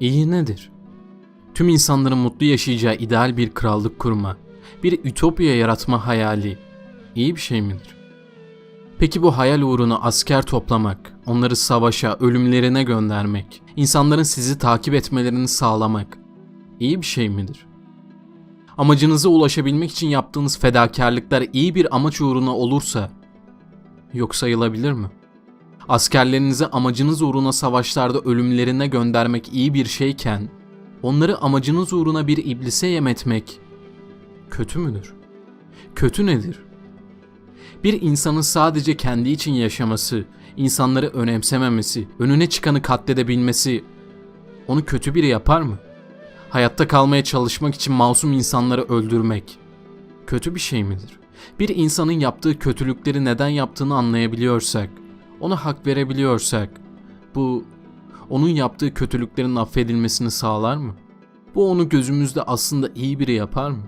İyi nedir? Tüm insanların mutlu yaşayacağı ideal bir krallık kurma, bir ütopya yaratma hayali iyi bir şey midir? Peki bu hayal uğruna asker toplamak, onları savaşa, ölümlerine göndermek, insanların sizi takip etmelerini sağlamak iyi bir şey midir? Amacınıza ulaşabilmek için yaptığınız fedakarlıklar iyi bir amaç uğruna olursa yok sayılabilir mi? Askerlerinizi amacınız uğruna savaşlarda ölümlerine göndermek iyi bir şeyken, onları amacınız uğruna bir iblise yem etmek kötü müdür? Kötü nedir? Bir insanın sadece kendi için yaşaması, insanları önemsememesi, önüne çıkanı katledebilmesi onu kötü biri yapar mı? Hayatta kalmaya çalışmak için masum insanları öldürmek kötü bir şey midir? Bir insanın yaptığı kötülükleri neden yaptığını anlayabiliyorsak, ona hak verebiliyorsak, bu onun yaptığı kötülüklerin affedilmesini sağlar mı? Bu onu gözümüzde aslında iyi biri yapar mı?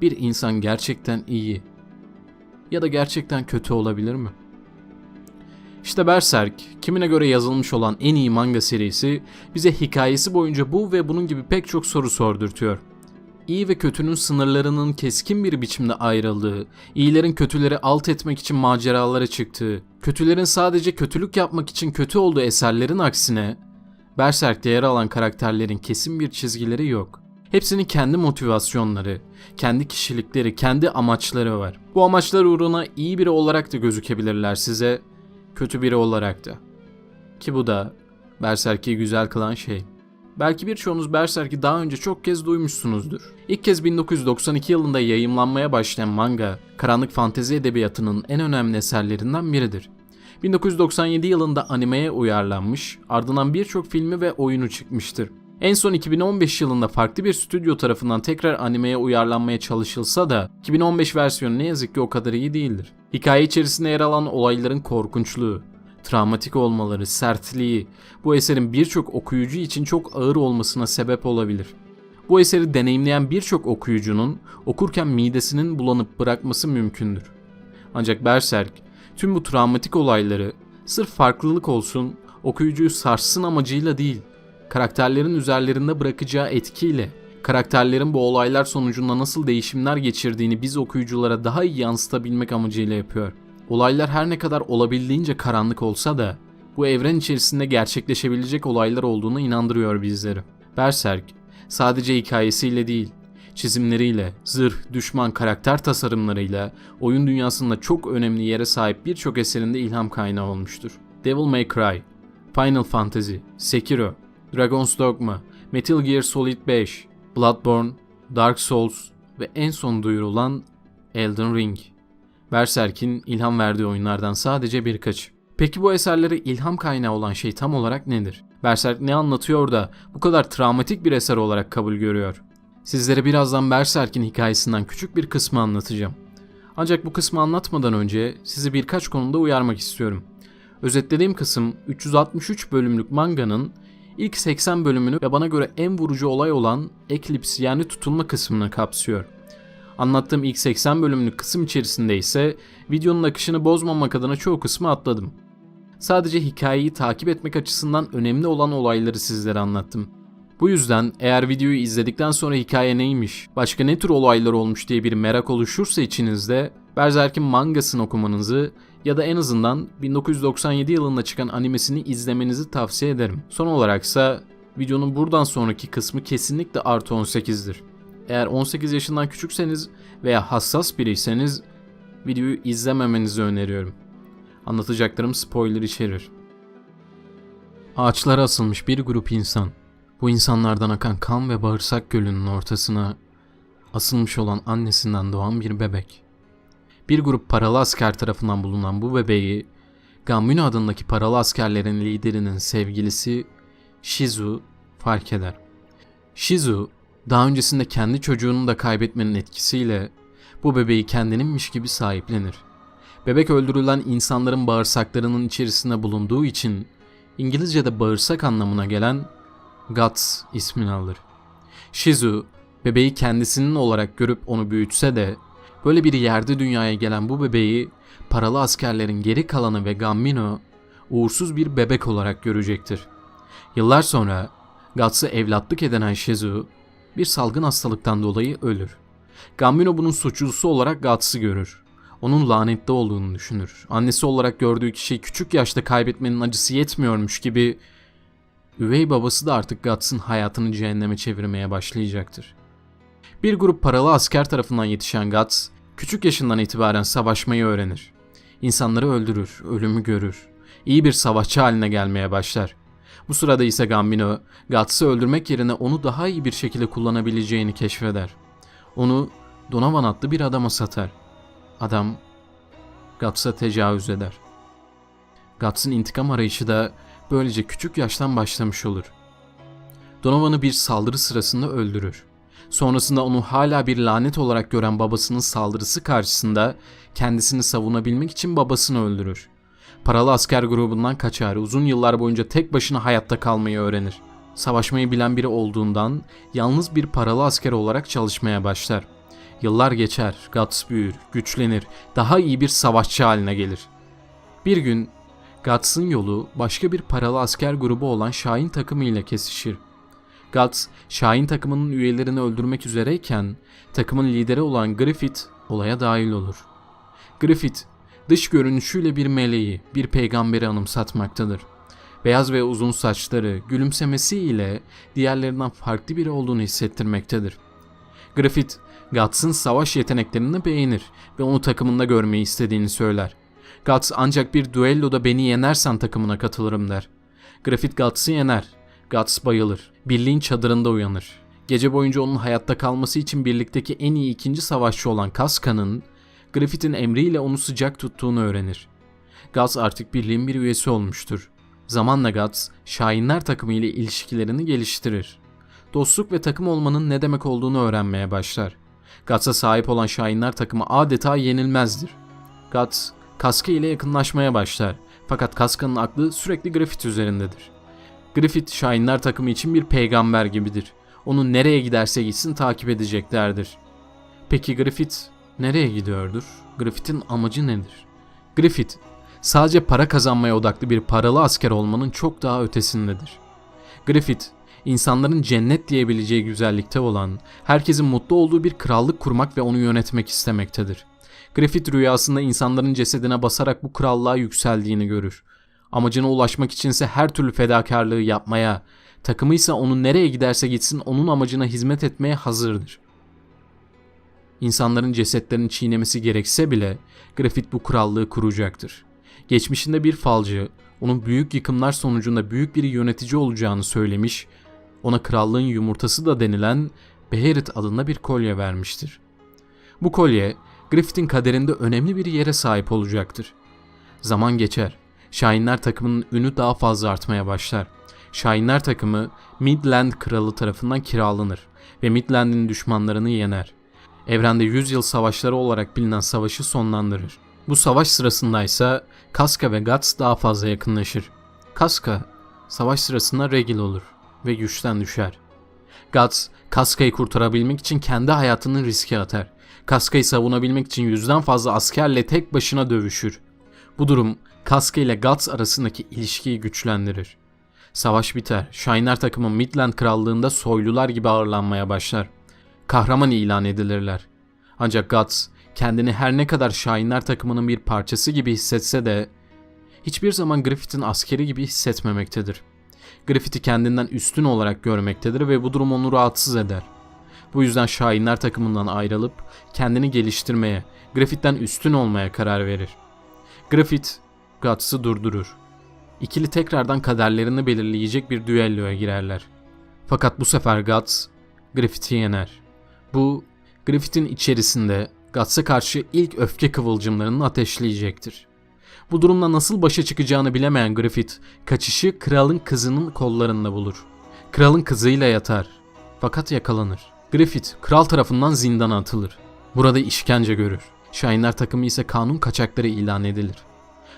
Bir insan gerçekten iyi ya da gerçekten kötü olabilir mi? İşte Berserk, kimine göre yazılmış olan en iyi manga serisi bize hikayesi boyunca bu ve bunun gibi pek çok soru sordurtuyor. İyi ve kötünün sınırlarının keskin bir biçimde ayrıldığı, iyilerin kötüleri alt etmek için maceralara çıktığı, kötülerin sadece kötülük yapmak için kötü olduğu eserlerin aksine, Berserk'te yer alan karakterlerin kesin bir çizgileri yok. Hepsinin kendi motivasyonları, kendi kişilikleri, kendi amaçları var. Bu amaçlar uğruna iyi biri olarak da gözükebilirler size, kötü biri olarak da. Ki bu da Berserk'i güzel kılan şey. Belki birçoğunuz Berserk'i daha önce çok kez duymuşsunuzdur. İlk kez 1992 yılında yayımlanmaya başlayan manga, karanlık fantezi edebiyatının en önemli eserlerinden biridir. 1997 yılında animeye uyarlanmış, ardından birçok filmi ve oyunu çıkmıştır. En son 2015 yılında farklı bir stüdyo tarafından tekrar animeye uyarlanmaya çalışılsa da 2015 versiyonu ne yazık ki o kadar iyi değildir. Hikaye içerisinde yer alan olayların korkunçluğu, travmatik olmaları, sertliği bu eserin birçok okuyucu için çok ağır olmasına sebep olabilir. Bu eseri deneyimleyen birçok okuyucunun okurken midesinin bulanıp bırakması mümkündür. Ancak Berserk tüm bu travmatik olayları sırf farklılık olsun, okuyucuyu sarsın amacıyla değil, karakterlerin üzerlerinde bırakacağı etkiyle, karakterlerin bu olaylar sonucunda nasıl değişimler geçirdiğini biz okuyuculara daha iyi yansıtabilmek amacıyla yapıyor. Olaylar her ne kadar olabildiğince karanlık olsa da bu evren içerisinde gerçekleşebilecek olaylar olduğuna inandırıyor bizleri. Berserk sadece hikayesiyle değil, çizimleriyle, zırh, düşman, karakter tasarımlarıyla oyun dünyasında çok önemli yere sahip birçok eserinde ilham kaynağı olmuştur. Devil May Cry, Final Fantasy, Sekiro, Dragon's Dogma, Metal Gear Solid 5, Bloodborne, Dark Souls ve en son duyurulan Elden Ring. Berserk'in ilham verdiği oyunlardan sadece birkaç. Peki bu eserlere ilham kaynağı olan şey tam olarak nedir? Berserk ne anlatıyor da bu kadar travmatik bir eser olarak kabul görüyor? Sizlere birazdan Berserk'in hikayesinden küçük bir kısmı anlatacağım. Ancak bu kısmı anlatmadan önce sizi birkaç konuda uyarmak istiyorum. Özetlediğim kısım 363 bölümlük manganın ilk 80 bölümünü ve bana göre en vurucu olay olan Eclipse yani tutulma kısmını kapsıyor. Anlattığım ilk 80 bölümlük kısım içerisinde ise videonun akışını bozmamak adına çoğu kısmı atladım. Sadece hikayeyi takip etmek açısından önemli olan olayları sizlere anlattım. Bu yüzden eğer videoyu izledikten sonra hikaye neymiş, başka ne tür olaylar olmuş diye bir merak oluşursa içinizde Berserk'in mangasını okumanızı ya da en azından 1997 yılında çıkan animesini izlemenizi tavsiye ederim. Son olaraksa videonun buradan sonraki kısmı kesinlikle artı 18'dir. Eğer 18 yaşından küçükseniz veya hassas biriyseniz videoyu izlememenizi öneriyorum. Anlatacaklarım spoiler içerir. Ağaçlara asılmış bir grup insan. Bu insanlardan akan kan ve bağırsak gölünün ortasına asılmış olan annesinden doğan bir bebek. Bir grup paralı asker tarafından bulunan bu bebeği Gambino adındaki paralı askerlerin liderinin sevgilisi Shizu fark eder. Shizu daha öncesinde kendi çocuğunu da kaybetmenin etkisiyle bu bebeği kendininmiş gibi sahiplenir. Bebek öldürülen insanların bağırsaklarının içerisinde bulunduğu için İngilizce'de bağırsak anlamına gelen Guts ismini alır. Shizu bebeği kendisinin olarak görüp onu büyütse de böyle bir yerde dünyaya gelen bu bebeği paralı askerlerin geri kalanı ve Gambino uğursuz bir bebek olarak görecektir. Yıllar sonra Guts'ı evlatlık edinen Shizu bir salgın hastalıktan dolayı ölür. Gambino bunun suçlusu olarak Guts'ı görür. Onun lanetli olduğunu düşünür. Annesi olarak gördüğü kişiyi küçük yaşta kaybetmenin acısı yetmiyormuş gibi üvey babası da artık Guts'ın hayatını cehenneme çevirmeye başlayacaktır. Bir grup paralı asker tarafından yetişen Guts, küçük yaşından itibaren savaşmayı öğrenir. İnsanları öldürür, ölümü görür. İyi bir savaşçı haline gelmeye başlar. Bu sırada ise Gambino, Guts'ı öldürmek yerine onu daha iyi bir şekilde kullanabileceğini keşfeder. Onu Donovan adlı bir adama satar. Adam Guts'a tecavüz eder. Guts'ın intikam arayışı da böylece küçük yaştan başlamış olur. Donovan'ı bir saldırı sırasında öldürür. Sonrasında onu hala bir lanet olarak gören babasının saldırısı karşısında kendisini savunabilmek için babasını öldürür. Paralı asker grubundan kaçar, uzun yıllar boyunca tek başına hayatta kalmayı öğrenir. Savaşmayı bilen biri olduğundan yalnız bir paralı asker olarak çalışmaya başlar. Yıllar geçer, Guts büyür, güçlenir, daha iyi bir savaşçı haline gelir. Bir gün Guts'ın yolu başka bir paralı asker grubu olan Şahin takımı ile kesişir. Guts, Şahin takımının üyelerini öldürmek üzereyken takımın lideri olan Griffith olaya dahil olur. Griffith, dış görünüşüyle bir meleği, bir peygamberi anımsatmaktadır. Beyaz ve uzun saçları, gülümsemesiyle diğerlerinden farklı biri olduğunu hissettirmektedir. Griffith, Guts'ın savaş yeteneklerini beğenir ve onu takımında görmeyi istediğini söyler. Guts ancak bir düelloda beni yenersen takımına katılırım der. Griffith Guts'ı yener. Guts bayılır. Birliğin çadırında uyanır. Gece boyunca onun hayatta kalması için birlikteki en iyi ikinci savaşçı olan Kaska'nın Griffith'in emriyle onu sıcak tuttuğunu öğrenir. Guts artık birliğin bir üyesi olmuştur. Zamanla Guts, Şahinler takımı ile ilişkilerini geliştirir. Dostluk ve takım olmanın ne demek olduğunu öğrenmeye başlar. Guts'a sahip olan Şahinler takımı adeta yenilmezdir. Guts, Kaska ile yakınlaşmaya başlar. Fakat Kaska'nın aklı sürekli Griffith üzerindedir. Griffith, Şahinler takımı için bir peygamber gibidir. Onu nereye giderse gitsin takip edeceklerdir. Peki Griffith nereye gidiyordur? Griffith'in amacı nedir? Griffith, sadece para kazanmaya odaklı bir paralı asker olmanın çok daha ötesindedir. Griffith, insanların cennet diyebileceği güzellikte olan, herkesin mutlu olduğu bir krallık kurmak ve onu yönetmek istemektedir. Griffith rüyasında insanların cesedine basarak bu krallığa yükseldiğini görür. Amacına ulaşmak içinse her türlü fedakarlığı yapmaya, takımı ise onu nereye giderse gitsin onun amacına hizmet etmeye hazırdır. İnsanların cesetlerini çiğnemesi gerekse bile Griffith bu krallığı kuracaktır. Geçmişinde bir falcı, onun büyük yıkımlar sonucunda büyük bir yönetici olacağını söylemiş, ona krallığın yumurtası da denilen Beherit adında bir kolye vermiştir. Bu kolye Griffith'in kaderinde önemli bir yere sahip olacaktır. Zaman geçer. Şahinler takımının ünü daha fazla artmaya başlar. Şahinler takımı Midland kralı tarafından kiralanır ve Midland'in düşmanlarını yener. Evrende 100 yıl savaşları olarak bilinen savaşı sonlandırır. Bu savaş sırasında ise Kaska ve Guts daha fazla yakınlaşır. Kaska savaş sırasında regil olur ve güçten düşer. Guts, Kaska'yı kurtarabilmek için kendi hayatını riske atar. Kaska'yı savunabilmek için yüzden fazla askerle tek başına dövüşür. Bu durum Kaska ile Guts arasındaki ilişkiyi güçlendirir. Savaş biter. Shiner takımı Midland krallığında soylular gibi ağırlanmaya başlar. Kahraman ilan edilirler. Ancak Guts kendini her ne kadar Şahinler takımının bir parçası gibi hissetse de hiçbir zaman Griffith'in askeri gibi hissetmemektedir. Griffith'i kendinden üstün olarak görmektedir ve bu durum onu rahatsız eder. Bu yüzden Şahinler takımından ayrılıp kendini geliştirmeye, Griffith'ten üstün olmaya karar verir. Griffith, Guts'ı durdurur. İkili tekrardan kaderlerini belirleyecek bir düelloya girerler. Fakat bu sefer Guts, Griffith'i yener. Bu, Griffith'in içerisinde Guts'a karşı ilk öfke kıvılcımlarını ateşleyecektir. Bu durumla nasıl başa çıkacağını bilemeyen Griffith, kaçışı kralın kızının kollarında bulur. Kralın kızıyla yatar. Fakat yakalanır. Griffith, kral tarafından zindana atılır. Burada işkence görür. Şahinler takımı ise kanun kaçakları ilan edilir.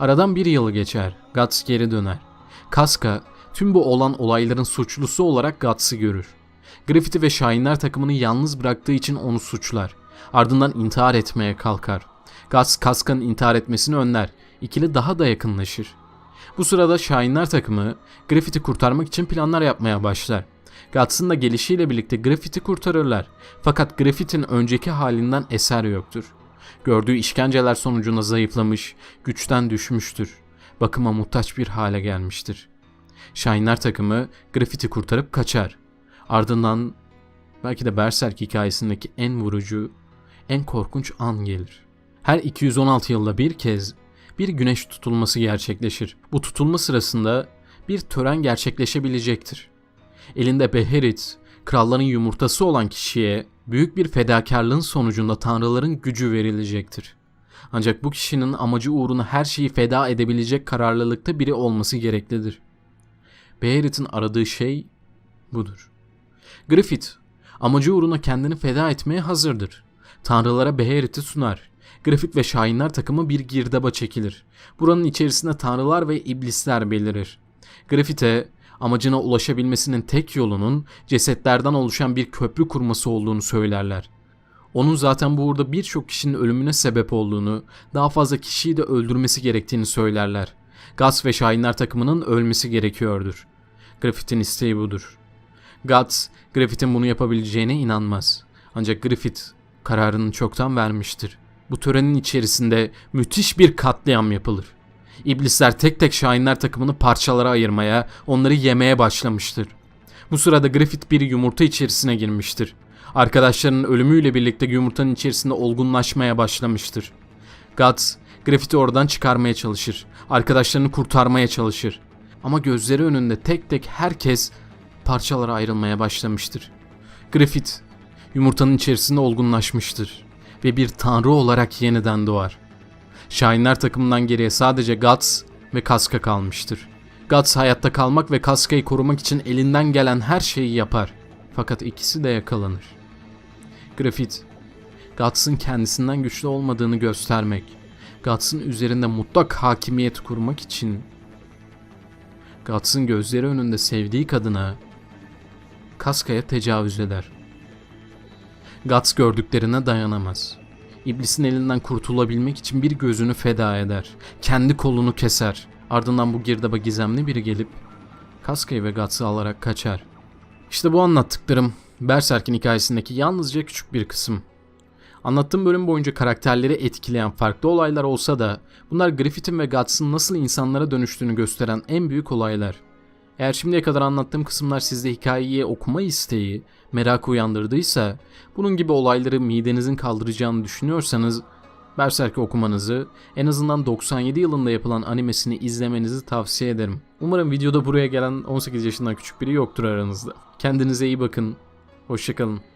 Aradan bir yıl geçer. Guts geri döner. Kaska, tüm bu olan olayların suçlusu olarak Guts'ı görür. Griffith'i ve Şahinler takımını yalnız bıraktığı için onu suçlar. Ardından intihar etmeye kalkar. Guts, Kaska'nın intihar etmesini önler. İkili daha da yakınlaşır. Bu sırada Şahinler takımı Griffith'i kurtarmak için planlar yapmaya başlar. Guts'ın da gelişiyle birlikte Griffith'i kurtarırlar. Fakat Griffith'in önceki halinden eser yoktur. Gördüğü işkenceler sonucunda zayıflamış, güçten düşmüştür. Bakıma muhtaç bir hale gelmiştir. Shine'lar takımı Griffith'i kurtarıp kaçar. Ardından belki de Berserk hikayesindeki en vurucu, en korkunç an gelir. Her 216 yılda bir kez bir güneş tutulması gerçekleşir. Bu tutulma sırasında bir tören gerçekleşebilecektir. Elinde Beherit, kralların yumurtası olan kişiye büyük bir fedakarlığın sonucunda tanrıların gücü verilecektir. Ancak bu kişinin amacı uğruna her şeyi feda edebilecek kararlılıkta biri olması gereklidir. Beherit'in aradığı şey budur. Griffith, amacı uğruna kendini feda etmeye hazırdır. Tanrılara Beherit'i sunar. Griffith ve Şahinler takımı bir girdaba çekilir. Buranın içerisinde tanrılar ve iblisler belirir. Griffith'e amacına ulaşabilmesinin tek yolunun cesetlerden oluşan bir köprü kurması olduğunu söylerler. Onun zaten bu uğurda birçok kişinin ölümüne sebep olduğunu, daha fazla kişiyi de öldürmesi gerektiğini söylerler. Guts ve Şahinler takımının ölmesi gerekiyordur. Griffith'in isteği budur. Guts, Griffith'in bunu yapabileceğine inanmaz. Ancak Griffith kararını çoktan vermiştir. Bu törenin içerisinde müthiş bir katliam yapılır. İblisler tek tek Şahinler takımını parçalara ayırmaya, onları yemeye başlamıştır. Bu sırada Griffith bir yumurta içerisine girmiştir. Arkadaşlarının ölümüyle birlikte yumurtanın içerisinde olgunlaşmaya başlamıştır. Guts, Griffith'i oradan çıkarmaya çalışır. Arkadaşlarını kurtarmaya çalışır. Ama gözleri önünde tek tek herkes parçalara ayrılmaya başlamıştır. Griffith, yumurtanın içerisinde olgunlaşmıştır ve bir tanrı olarak yeniden doğar. Şahinler takımından geriye sadece Guts ve Kaska kalmıştır. Guts hayatta kalmak ve Kaska'yı korumak için elinden gelen her şeyi yapar. Fakat ikisi de yakalanır. Griffith, Guts'ın kendisinden güçlü olmadığını göstermek, Guts'ın üzerinde mutlak hakimiyet kurmak için Guts'ın gözleri önünde sevdiği kadına Kaska'ya tecavüz eder. Guts gördüklerine dayanamaz. İblisin elinden kurtulabilmek için bir gözünü feda eder. Kendi kolunu keser. Ardından bu girdaba gizemli biri gelip Kaska'yı ve Guts'ı alarak kaçar. İşte bu anlattıklarım Berserk'in hikayesindeki yalnızca küçük bir kısım. Anlattığım bölüm boyunca karakterleri etkileyen farklı olaylar olsa da bunlar Griffith'in ve Guts'ın nasıl insanlara dönüştüğünü gösteren en büyük olaylar. Eğer şimdiye kadar anlattığım kısımlar sizde hikayeyi okuma isteği, merak uyandırdıysa, bunun gibi olayları midenizin kaldıracağını düşünüyorsanız Berserk'i okumanızı, en azından 97 yılında yapılan animesini izlemenizi tavsiye ederim. Umarım videoda buraya gelen 18 yaşından küçük biri yoktur aranızda. Kendinize iyi bakın. Hoşçakalın.